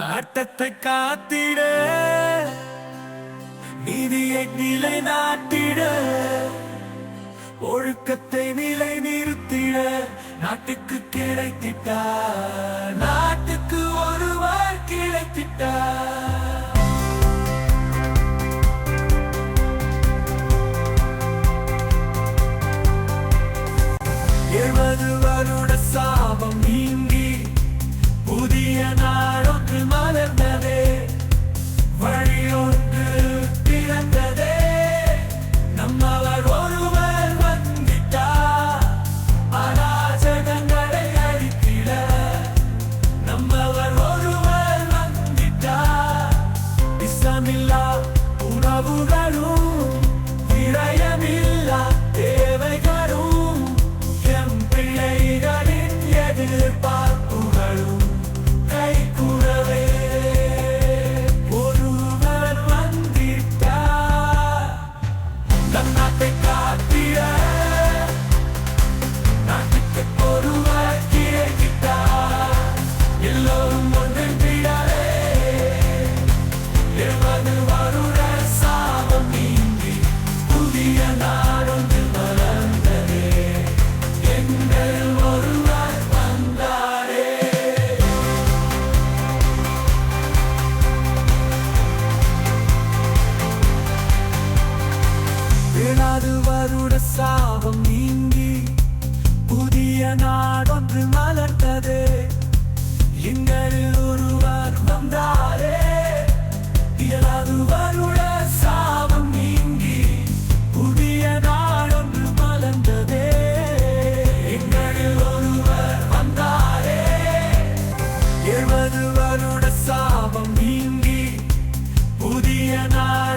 நாட்டத்தை காத்திட நீதியை நிலை நாட்டிட ஒழுக்கத்தை நிலை நிறுத்திட நாட்டுக்கு கிடைத்திட்டா நாட்டுக்கு ஒருவர் கிடைத்திட்டா எழுபது a pecar. கருட சாபம் நீங்கி புதிய நாடொன்று மலர்ந்தது. எங்களில் ஒருவர் வந்தாரே. இயலாது வருட சாபம் நீங்கி புதிய நாடொன்று மலர்ந்ததே. எங்களில் ஒருவர் வந்தாரே. எழுபது வருட சாபம் நீங்கி புதிய நாள்